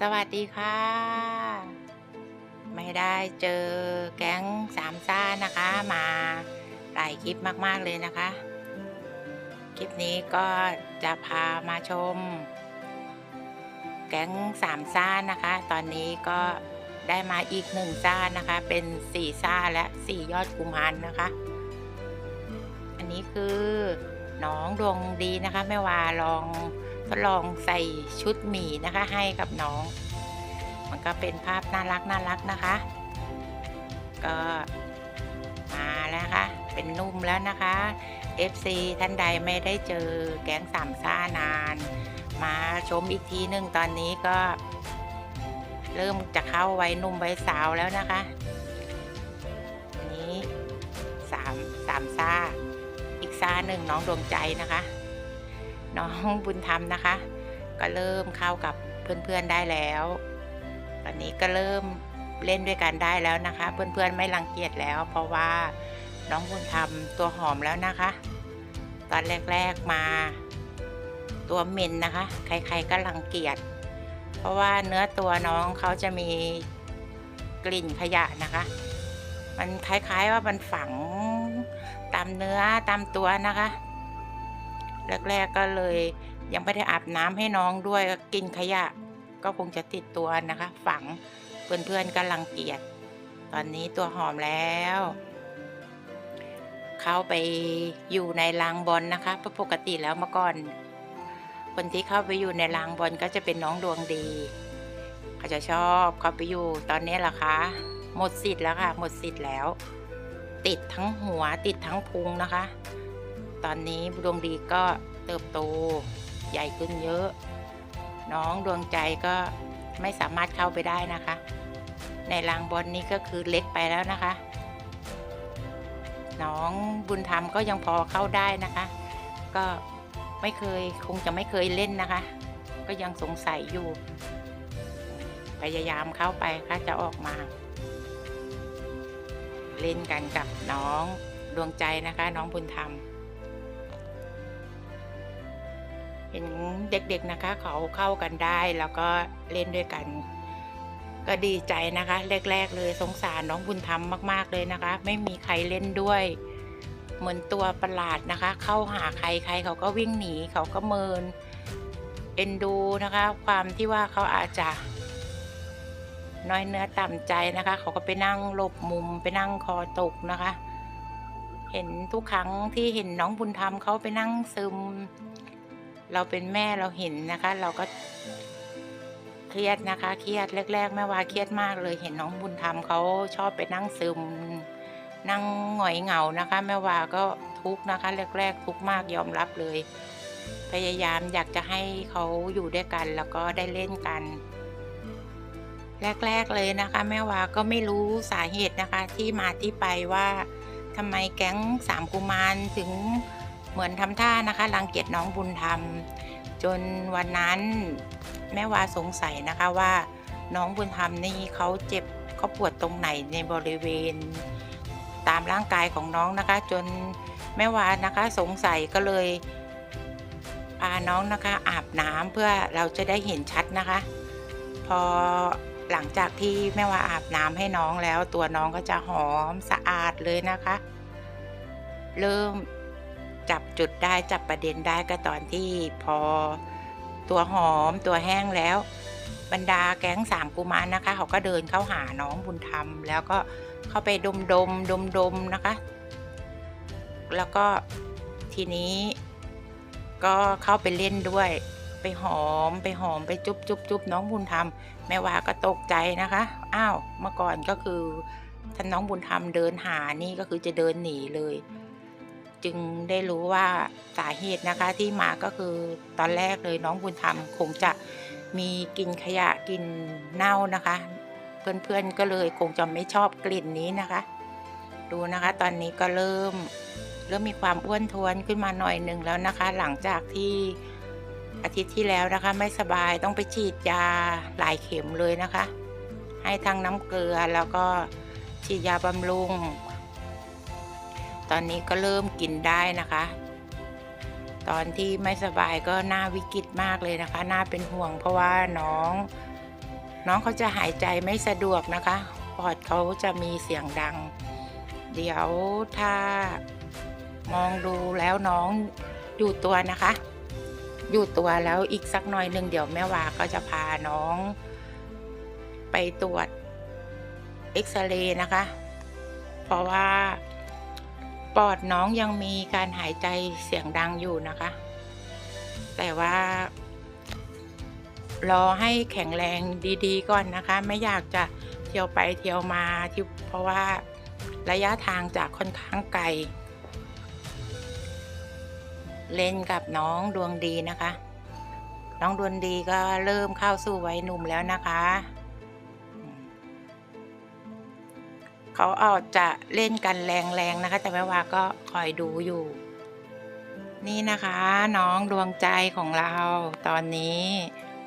สวัสดีค่ะ ไม่ได้เจอแก๊งสามซ่านะคะ มาหลายคลิปมากๆเลยนะคะ คลิปนี้ก็จะพามาชม แก๊งสามซ่านะคะ ตอนนี้ก็ได้มาอีกหนึ่งซ่านะคะ เป็นสี่ซ่าและสี่ยอดกุมารนะคะ อันนี้คือน้องดวงดีนะคะแม่วาลอง ดลองใส่ชุดหมีนะคะให้กับน้อง มันก็เป็นภาพน่ารักน่ารักนะคะ ก็มาแล้วนะคะเป็นนุ่มแล้วนะคะ FC ท่านใดไม่ได้เจอแก๊งสามซ่านาน มาชมอีกทีหนึ่งตอนนี้ก็ เริ่มจะเข้าไวัยหนุ่มไวัยสาวแล้วนะคะอันนี้สามสามซ่า อีกซ่าหนึ่งน้องดวงใจนะคะ น้องบุญธรรมนะคะ ก็เริ่มเข้ากับเพื่อนๆได้แล้วตอนนี้ก็เริ่มเล่นด้วยกันได้แล้วนะคะ เพื่อนๆไม่รังเกียจแล้ว เพราะว่าน้องบุญธรรมตัวหอมแล้วนะคะ ตอนแรกๆมาตัวเหม็นนะคะ ใครๆก็รังเกียจเพราะว่าเนื้อตัวน้องเขาจะมีกลิ่นขยะนะคะ มันคล้ายๆว่ามันฝังตามเนื้อตามตัวนะคะ แรก ๆ ก็เลย ยังไม่ได้อาบน้ำให้น้องด้วยกินขยะ ก็คงจะติดตัวนะคะ ฝังเพื่อนๆก็รังเกียจตอนนี้ตัวหอมแล้ว เข้าไปอยู่ในรางบอลนะคะเพราะปกติแล้วเมื่อก่อน คนที่เข้าไปอยู่ในรางบอลก็จะเป็นน้องดวงดีเขาจะชอบเข้าไปอยู่ตอนนี้ล่ะคะ หมดสิทธิ์แล้วค่ะ หมดสิทธิ์แล้ว ติดทั้งหัวติดทั้งพุงนะคะ ตอนนี้ดวงดีก็เติบโตใหญ่ขึ้นเยอะ น้องดวงใจก็ไม่สามารถเข้าไปได้นะคะ ในรางบอลนี้ก็คือเล็กไปแล้วนะคะ น้องบุญธรรมก็ยังพอเข้าได้นะคะ ก็ไม่เคยคงจะไม่เคยเล่นนะคะ ก็ยังสงสัยอยู่ พยายามเข้าไปค่ะจะออกมา เล่นกันกับน้องดวงใจนะคะ น้องบุญธรรม เห็นเด็กๆนะคะ เขาเข้ากันได้แล้วก็เล่นด้วยกัน ก็ดีใจนะคะ แรก ๆ เลยสงสารน้องบุญธรรมมากๆเลยนะคะ ไม่มีใครเล่นด้วย เหมือนตัวประหลาดนะคะ เข้าหาใครใครเขาก็วิ่งหนีเขาก็เมิน เอ็นดูนะคะ ความที่ว่าเขาอาจจะน้อยเนื้อต่ำใจนะคะ เขาก็ไปนั่งหลบมุมไปนั่งคอตกนะคะ เห็นทุกครั้งที่เห็นน้องบุญธรรมเขาไปนั่งซึม เราเป็นแม่เราเห็นนะคะ เราก็เครียดนะคะ เครียดแรกๆแม่ว่าเครียดมากเลยเห็นน้องบุญธรรมเขาชอบไปนั่งซึม นั่งหงอยเหงานะคะ แม่ว่าก็ทุกนะคะ แรกๆ ทุกมากยอมรับเลย พยายามอยากจะให้เขาอยู่ด้วยกันแล้วก็ได้เล่นกัน แรกๆเลยนะคะ แม่วาก็ไม่รู้สาเหตุนะคะ ที่มาที่ไปว่าทำไมแก๊งสามกุมารถึง เหมือนทำท่านะคะรังเกียจน้องบุญธรรม จนวันนั้นแม่วาสงสัยนะคะว่าน้องบุญธรรมนี่เขาเจ็บเขาปวดตรงไหนในบริเวณ ตามร่างกายของน้องนะคะ จนแม่วานะคะสงสัยก็เลยพาน้องนะคะอาบน้ำเพื่อเราจะได้เห็นชัดนะคะ พอหลังจากที่แม่ว่าอาบน้ำให้น้องแล้ว ตัวน้องก็จะหอมสะอาดเลยนะคะ เริ่ม จับจุดได้จับประเด็นได้ก็ตอนที่พอตัวหอมตัวแห้งแล้ว บรรดาแก๊งสามกุมารนะคะ เขาก็เดินเข้าหาน้องบุญธรรม แล้วก็เข้าไปดมดมดมดมนะคะ แล้วก็ทีนี้ก็เข้าไปเล่นด้วย ไปหอมไปหอมไปจุ๊บจุ๊บจุ๊บน้องบุญธรรมแม่วาก็ตกใจนะคะอ้าวเมื่อก่อนก็คือท่านน้องบุญธรรมเดินหานี่ก็คือจะเดินหนีเลย จึงได้รู้ว่าสาเหตุนะคะที่มาก็คือตอนแรกเลยน้องบุญธรรมคงจะมีกินขยะกินเน่านะคะ เพื่อนๆก็เลยคงจะไม่ชอบกลิ่นนี้นะคะ ดูนะคะ ตอนนี้ก็เริ่มเริ่มมีความอ้วนท้วนขึ้นมาหน่อยหนึ่งแล้วนะคะ หลังจากที่อาทิตย์ที่แล้วนะคะ ไม่สบายต้องไปฉีดยาหลายเข็มเลยนะคะ ให้ทั้งน้ำเกลือแล้วก็ฉีดยาบำรุง ตอนนี้ก็เริ่มกินได้นะคะ ตอนที่ไม่สบายก็น่าวิกฤตมากเลยนะคะ น่าเป็นห่วงเพราะว่าน้อง น้องเขาจะหายใจไม่สะดวกนะคะ ปอดเขาจะมีเสียงดัง เดี๋ยวถ้ามองดูแล้วน้องอยู่ตัวนะคะ อยู่ตัวแล้วอีกสักหน่อยหนึ่งเดี๋ยวแม่วาก็จะพาน้อง ไปตรวจเอ็กซเรย์นะคะ เพราะว่า ปอดน้องยังมีการหายใจเสียงดังอยู่นะคะ แต่ว่า รอให้แข็งแรงดีๆ ก่อนนะคะ ไม่อยากจะเที่ยวไปเที่ยวมาที่เพราะว่าระยะทางจากค่อนข้างไกล เล่นกับน้องดวงดีนะคะ น้องดวงดีก็เริ่มเข้าสู่วัยหนุ่มแล้วนะคะ เขาอาจจะเล่นกันแรงๆนะคะ แต่แม่วาก็คอยดูอยู่ นี่นะคะ น้องดวงใจของเราตอนนี้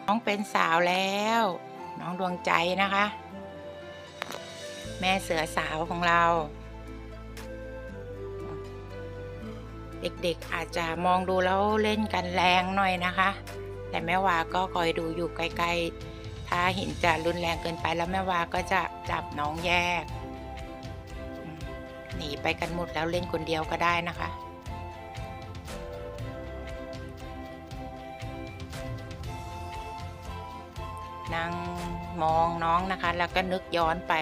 น้องเป็นสาวแล้ว น้องดวงใจนะคะ แม่เสือสาวของเรา เด็กๆอาจจะมองดูแล้วเล่นกันแรงหน่อยนะคะ แต่แม่วาก็คอยดูอยู่ใกลๆถ้าห็นจะรุนแรงเกินไปแล้วแม่วาก็จะจับน้องแยก หนีไปกันหมดแล้วเล่นคนเดียวก็ได้นะคะ นั่งมองน้องนะคะ แล้วก็นึกย้อนไป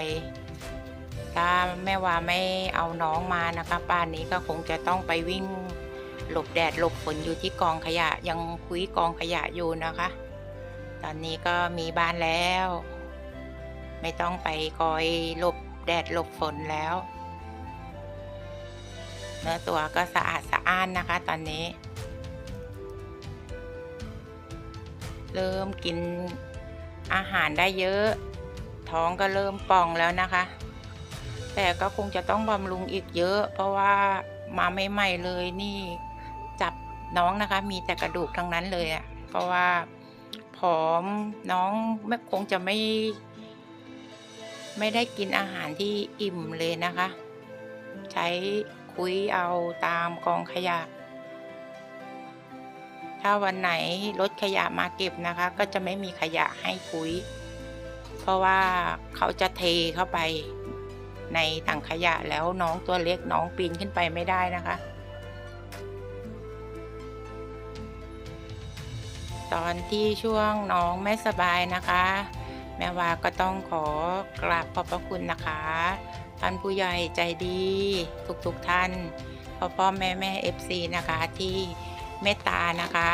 ถ้าแม่ว่าไม่เอาน้องมานะคะป่านนี้ก็คงจะต้องไปวิ่งหลบแดดหลบฝนอยู่ที่กองขยะยังคุยกองขยะอยู่นะคะ ตอนนี้ก็มีบ้านแล้ว ไม่ต้องไปคอยหลบแดดหลบฝนแล้ว เนื้อตัวก็สะอาดสะอ้านนะคะ ตอนนี้ เริ่มกินอาหารได้เยอะ ท้องก็เริ่มป่องแล้วนะคะ แต่ก็คงจะต้องบำรุงอีกเยอะ เพราะว่ามาใหม่ๆเลยนี่จับน้องนะคะ มีแต่กระดูกทั้งนั้นเลยอะ่ะเพราะว่าผอมน้องไม่คงจะไม่ ไม่ได้กินอาหารที่อิ่มเลยนะคะ ใช้ คุยเอาตามกองขยะ ถ้าวันไหนรถขยะมาเก็บนะคะ ก็จะไม่มีขยะให้คุยเพราะว่าเขาจะเทเข้าไปในถังขยะแล้วน้องตัวเล็กน้องปีนขึ้นไปไม่ได้นะคะ ตอนที่ช่วงน้องไม่สบายนะคะ แม่วาก็ต้องขอกราบขอบพระคุณนะคะ ท่านผู้ใหญ่ใจดีทุกๆทท่านพ่อพ่อแม่แม่เอฟซีนะคะที่เมตตานะคะ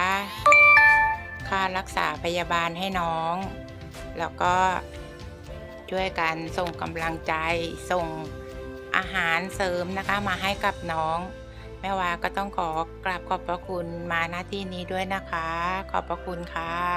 ค่ารักษาพยาบาลให้น้อง แล้วก็ช่วยกันส่งกำลังใจส่งอาหารเสริมนะคะมาให้กับน้อง แม่วาก็ต้องขอกราบขอบพระคุณมาหน้าที่นี้ด้วยนะคะ ขอบพระคุณค่ะ